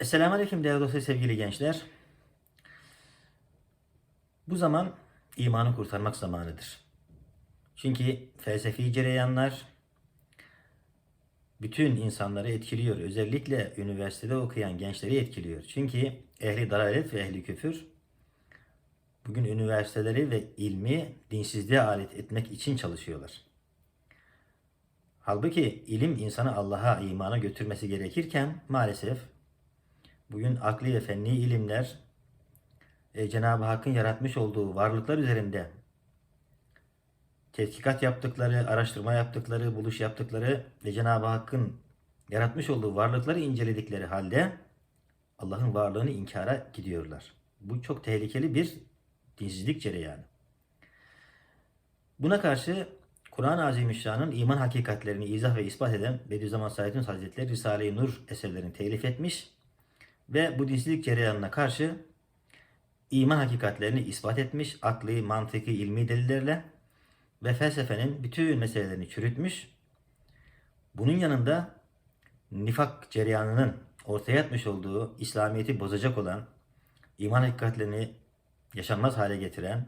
Esselamu Aleyküm değerli dostlar, sevgili gençler. Bu zaman imanı kurtarmak zamanıdır. Çünkü felsefi cereyanlar bütün insanları etkiliyor. Özellikle üniversitede okuyan gençleri etkiliyor. Çünkü ehli dalalet ve ehli küfür bugün üniversiteleri ve ilmi dinsizliğe alet etmek için çalışıyorlar. Halbuki ilim insanı Allah'a, imana götürmesi gerekirken maalesef bugün akli ve fenni ilimler e, Cenab-ı Hakk'ın yaratmış olduğu varlıklar üzerinde tetkikat yaptıkları, araştırma yaptıkları, buluş yaptıkları ve Cenab-ı Hakk'ın yaratmış olduğu varlıkları inceledikleri halde Allah'ın varlığını inkara gidiyorlar. Bu çok tehlikeli bir dinsizlik cereyanı. Buna karşı Kur'an-ı Azimüşşan'ın iman hakikatlerini izah ve ispat eden Bediüzzaman Said Nursi Hazretleri Risale-i Nur eserlerini telif etmiş ve bu dinsizlik cereyanına karşı iman hakikatlerini ispat etmiş, akli, mantıki, ilmi delillerle ve felsefenin bütün meselelerini çürütmüş. Bunun yanında nifak cereyanının ortaya atmış olduğu İslamiyet'i bozacak olan, iman hakikatlerini yaşanmaz hale getiren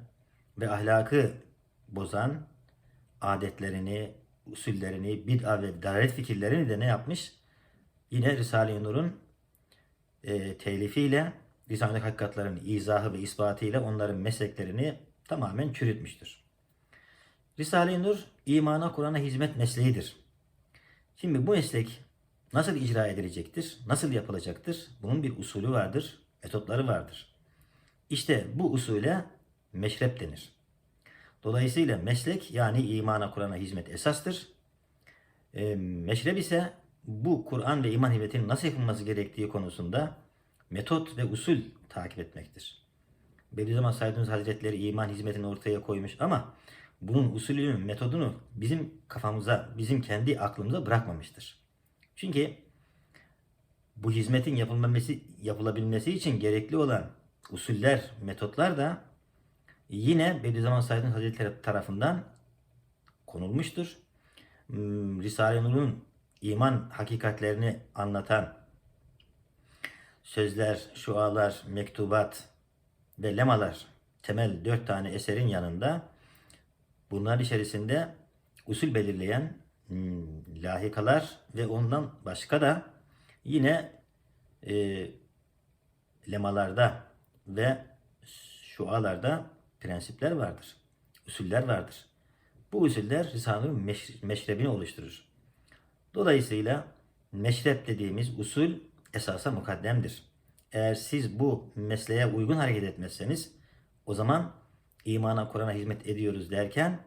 ve ahlakı bozan adetlerini, usullerini, bid'a ve dalalet fikirlerini de ne yapmış? Yine Risale-i Nur'un e, telifiyle Risale-i Hakikatların izahı ve ispatıyla onların mesleklerini tamamen çürütmüştür. Risale-i Nur imana Kur'an'a hizmet mesleğidir. Şimdi bu meslek nasıl icra edilecektir? Nasıl yapılacaktır? Bunun bir usulü vardır, metotları vardır. İşte bu usule meşrep denir. Dolayısıyla meslek yani imana Kur'an'a hizmet esastır. E, meşrep ise bu Kur'an ve iman hizmetinin nasıl yapılması gerektiği konusunda metot ve usul takip etmektir. Bediüzzaman Said Nursi Hazretleri iman hizmetini ortaya koymuş ama bunun usulünü, metodunu bizim kafamıza, bizim kendi aklımıza bırakmamıştır. Çünkü bu hizmetin yapılmaması, yapılabilmesi için gerekli olan usuller, metotlar da yine Bediüzzaman Said Nursi Hazretleri tarafından konulmuştur. Hmm, Risale-i Nur'un iman hakikatlerini anlatan sözler, şualar, mektubat ve lemalar temel dört tane eserin yanında bunların içerisinde usul belirleyen hmm, lahikalar ve ondan başka da yine e, lemalarda ve şualarda prensipler vardır. Usuller vardır. Bu usuller Risale'nin meş- meşrebini oluşturur. Dolayısıyla meşrep dediğimiz usul esasa mukaddemdir. Eğer siz bu mesleğe uygun hareket etmezseniz o zaman imana Kur'an'a hizmet ediyoruz derken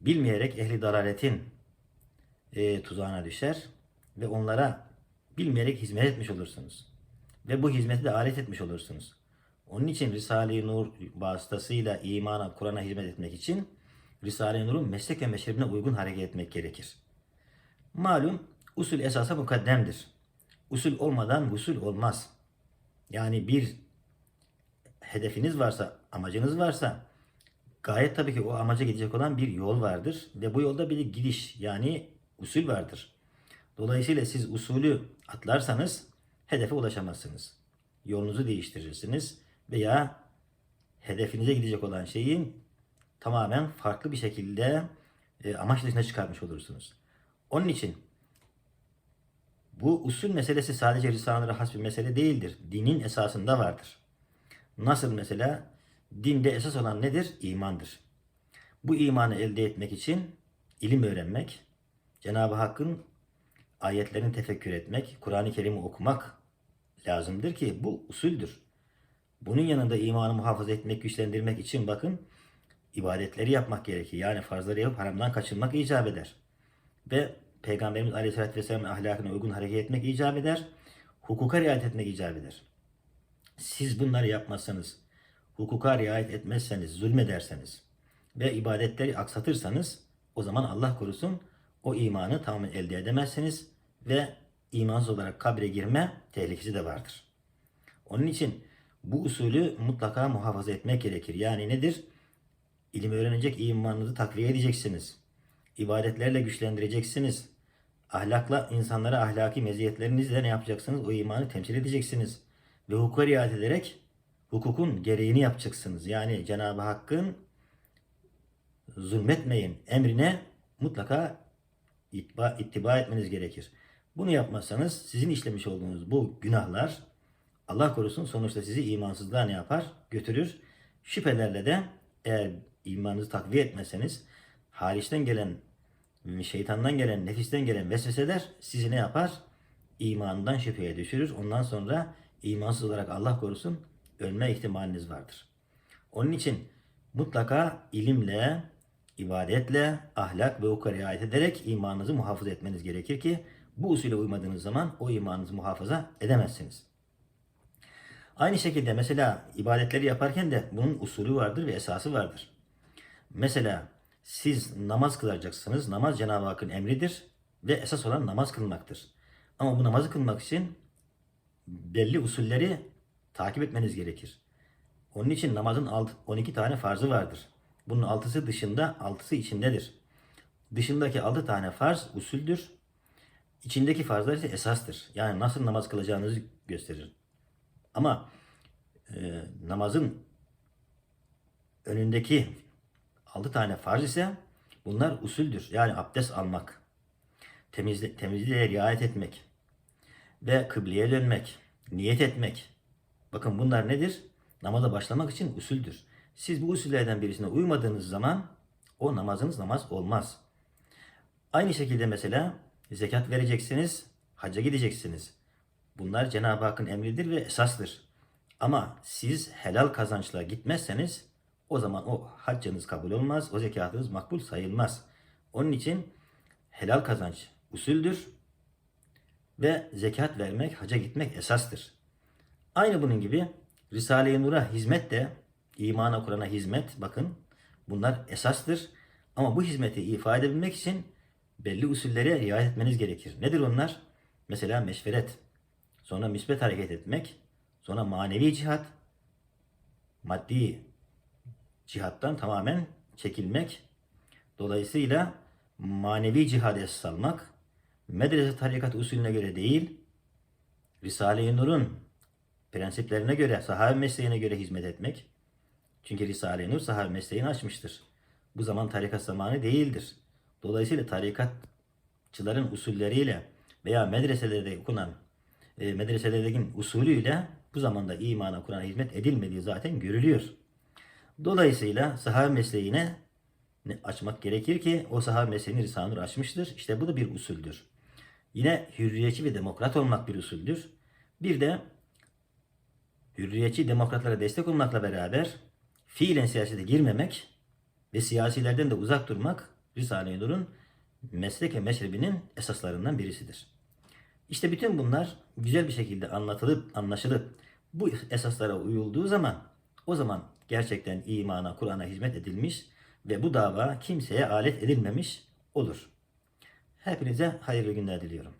bilmeyerek ehli dalaletin e, tuzağına düşer ve onlara bilmeyerek hizmet etmiş olursunuz. Ve bu hizmeti de alet etmiş olursunuz. Onun için Risale-i Nur vasıtasıyla imana Kur'an'a hizmet etmek için Risale-i Nur'un meslek ve meşrebine uygun hareket etmek gerekir. Malum usul esasa mukaddemdir. Usul olmadan usul olmaz. Yani bir hedefiniz varsa, amacınız varsa gayet tabii ki o amaca gidecek olan bir yol vardır ve bu yolda bir gidiş yani usul vardır. Dolayısıyla siz usulü atlarsanız hedefe ulaşamazsınız. Yolunuzu değiştirirsiniz veya hedefinize gidecek olan şeyin tamamen farklı bir şekilde e, amaç dışına çıkarmış olursunuz. Onun için bu usul meselesi sadece Risale-i has bir mesele değildir. Dinin esasında vardır. Nasıl mesela? Dinde esas olan nedir? İmandır. Bu imanı elde etmek için ilim öğrenmek, Cenab-ı Hakk'ın ayetlerini tefekkür etmek, Kur'an-ı Kerim'i okumak lazımdır ki bu usuldür. Bunun yanında imanı muhafaza etmek, güçlendirmek için bakın ibadetleri yapmak gerekir. Yani farzları yapıp haramdan kaçınmak icap eder. Ve Peygamberimiz Aleyhisselatü Vesselam'ın ahlakına uygun hareket etmek icap eder. Hukuka riayet etmek icap eder. Siz bunları yapmazsanız, hukuka riayet etmezseniz, zulmederseniz ve ibadetleri aksatırsanız o zaman Allah korusun o imanı tamamen elde edemezsiniz ve imansız olarak kabre girme tehlikesi de vardır. Onun için bu usulü mutlaka muhafaza etmek gerekir. Yani nedir? İlim öğrenecek imanınızı takviye edeceksiniz. İbadetlerle güçlendireceksiniz. Ahlakla insanlara ahlaki meziyetlerinizle ne yapacaksınız? O imanı temsil edeceksiniz. Ve hukuka riayet ederek hukukun gereğini yapacaksınız. Yani Cenab-ı Hakk'ın zulmetmeyin emrine mutlaka ittiba, ittiba etmeniz gerekir. Bunu yapmazsanız sizin işlemiş olduğunuz bu günahlar Allah korusun sonuçta sizi imansızlığa ne yapar? Götürür. Şüphelerle de eğer imanınızı takviye etmezseniz hariçten gelen şeytandan gelen, nefisten gelen vesveseler sizi ne yapar? İmanından şüpheye düşürür. Ondan sonra imansız olarak Allah korusun ölme ihtimaliniz vardır. Onun için mutlaka ilimle, ibadetle, ahlak ve hukuka riayet ederek imanınızı muhafaza etmeniz gerekir ki bu usule uymadığınız zaman o imanınızı muhafaza edemezsiniz. Aynı şekilde mesela ibadetleri yaparken de bunun usulü vardır ve esası vardır. Mesela siz namaz kılacaksınız. Namaz Cenab-ı Hakk'ın emridir ve esas olan namaz kılmaktır. Ama bu namazı kılmak için belli usulleri takip etmeniz gerekir. Onun için namazın alt- 12 tane farzı vardır. Bunun altısı dışında, altısı içindedir. Dışındaki 6 tane farz usuldür. İçindeki farzlar ise esastır. Yani nasıl namaz kılacağınızı gösterir. Ama e, namazın önündeki 6 tane farz ise bunlar usuldür. Yani abdest almak, temizli, temizliğe riayet etmek ve kıbleye dönmek, niyet etmek. Bakın bunlar nedir? Namaza başlamak için usuldür. Siz bu usullerden birisine uymadığınız zaman o namazınız namaz olmaz. Aynı şekilde mesela zekat vereceksiniz, hacca gideceksiniz. Bunlar Cenab-ı Hakk'ın emridir ve esastır. Ama siz helal kazançla gitmezseniz o zaman o haccınız kabul olmaz, o zekatınız makbul sayılmaz. Onun için helal kazanç usuldür ve zekat vermek, hacca gitmek esastır. Aynı bunun gibi Risale-i Nur'a hizmet de imana Kur'an'a hizmet bakın bunlar esastır. Ama bu hizmeti ifade edebilmek için belli usullere riayet etmeniz gerekir. Nedir onlar? Mesela meşveret, sonra müsbet hareket etmek, sonra manevi cihat, maddi cihattan tamamen çekilmek. Dolayısıyla manevi cihad esas almak, medrese tarikat usulüne göre değil, Risale-i Nur'un prensiplerine göre, sahabe mesleğine göre hizmet etmek. Çünkü Risale-i Nur sahabe mesleğini açmıştır. Bu zaman tarikat zamanı değildir. Dolayısıyla tarikatçıların usulleriyle veya medreselerde okunan e, medreselerdeki usulüyle bu zamanda imana Kur'an'a hizmet edilmediği zaten görülüyor. Dolayısıyla sahabe mesleğine ne- açmak gerekir ki o sahabe mesleğini Risale-i Nur açmıştır. İşte bu da bir usuldür. Yine hürriyetçi ve demokrat olmak bir usuldür. Bir de hürriyetçi demokratlara destek olmakla beraber fiilen siyasete girmemek ve siyasilerden de uzak durmak Risale-i Nur'un meslek ve meşrebinin esaslarından birisidir. İşte bütün bunlar güzel bir şekilde anlatılıp, anlaşılıp bu esaslara uyulduğu zaman o zaman gerçekten imana, Kur'an'a hizmet edilmiş ve bu dava kimseye alet edilmemiş olur. Hepinize hayırlı günler diliyorum.